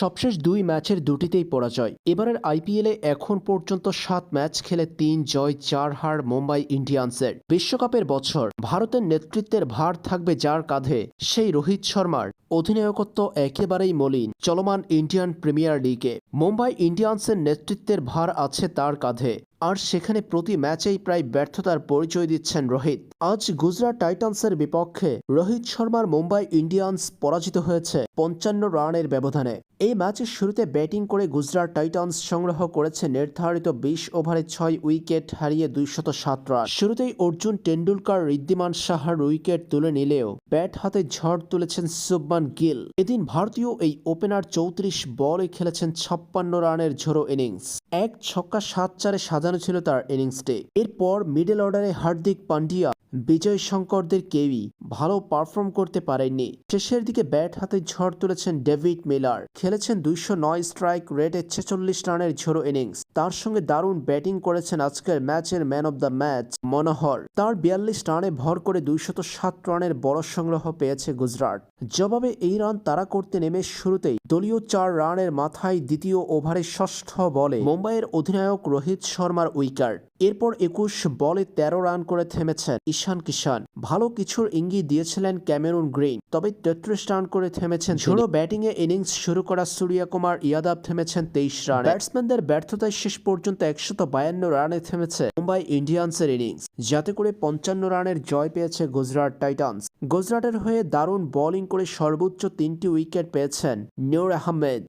সবশেষ দুই ম্যাচের দুটিতেই পরাজয়। এবারের আইপিএলে এখন পর্যন্ত সাত ম্যাচ খেলে তিন জয়, চার হার মুম্বাই ইন্ডিয়ান্সের। বিশ্বকাপের বছর, ভারতের নেতৃত্বের ভার থাকবে যার কাঁধে, সেই রোহিত শর্মার। অধিনায়কত্ব একেবারেই মলিন, চলমান ইন্ডিয়ান প্রিমিয়ার লিগে। মুম্বাই ইন্ডিয়ান্সের নেতৃত্বের ভার আছে তার কাঁধে। আর সেখানে প্রতি ম্যাচেই প্রায় ব্যর্থতার পরিচয় দিচ্ছেন রোহিত। আজ গুজরাট টাইটান্সের বিপক্ষে রোহিত শর্মার মুম্বাই ইন্ডিয়ান্স পরাজিত হয়েছে পঞ্চান্ন রানের ব্যবধানে। এই ম্যাচের শুরুতে ব্যাটিং করে গুজরাট টাইটান্স সংগ্রহ করেছে নির্ধারিত বিশ ওভারে ছয় উইকেট হারিয়ে দুইশত সাত রান। শুরুতেই অর্জুন টেন্ডুলকার ঋদ্ধিমান সাহার উইকেট তুলে নিলেও ব্যাট হাতে ঝড় তুলেছেন সুবমান গিল। এদিন ভারতীয় এই ওপেনার চৌত্রিশ বলে খেলেছেন ছাপ্পান্ন রানের ঝোড়ো ইনিংস। এক ছক্কা সাত চারে সাজানো ছিল তার ইনিংসটি। এরপর মিডল অর্ডারে হার্দিক পান্ডিয়া বিজয় শঙ্করদের কেউই ভালো পারফর্ম করতে পারেননি। শেষের দিকে ব্যাট হাতে ঝড় তুলেছেন ডেভিড মিলার। খেলেছেন দুইশো নয় স্ট্রাইক রেটে ছেচল্লিশ রানের ঝোড়ো ইনিংস তার সঙ্গে দারুণ ব্যাটিং করেছেন আজকের ম্যাচের man of the match Manohar. তার বিয়াল্লিশ রানে ভর করে দুইশত সাত রানের বড় সংগ্রহ পেয়েছে গুজরাট। জবাবে এই রান তারা করতে নেমে শুরুতেই দলীয় চার রানের মাথায় দ্বিতীয় ওভারে ষষ্ঠ বলে মুম্বাইয়ের অধিনায়ক রোহিত শর্মার উইকেট। এরপর একুশ বলে তেরো রান করে থেমেছেন। ঈশান কিষান ভালো কিছুর ইঙ্গিত দিয়েছিলেন ক্যামেরুন গ্রিন, তবে তেত্রিশ রান করে থেমেছেন ঝোড়ো ব্যাটিংয়ে ইনিংস শুরু করা সূর্যা কুমার ইয়াদাব থেমেছেন তেইশ রান। ব্যাটসম্যানদের ব্যর্থতায় শেষ পর্যন্ত একশত বায়ান্ন রানে থেমেছে মুম্বাই ইন্ডিয়ান্সের ইনিংস। যাতে করে পঞ্চান্ন রানের জয় পেয়েছে গুজরাট টাইটান্স। গুজরাটের হয়ে দারুণ বোলিং করে সর্বোচ্চ তিনটি উইকেট পেয়েছেন নূর আহমেদ।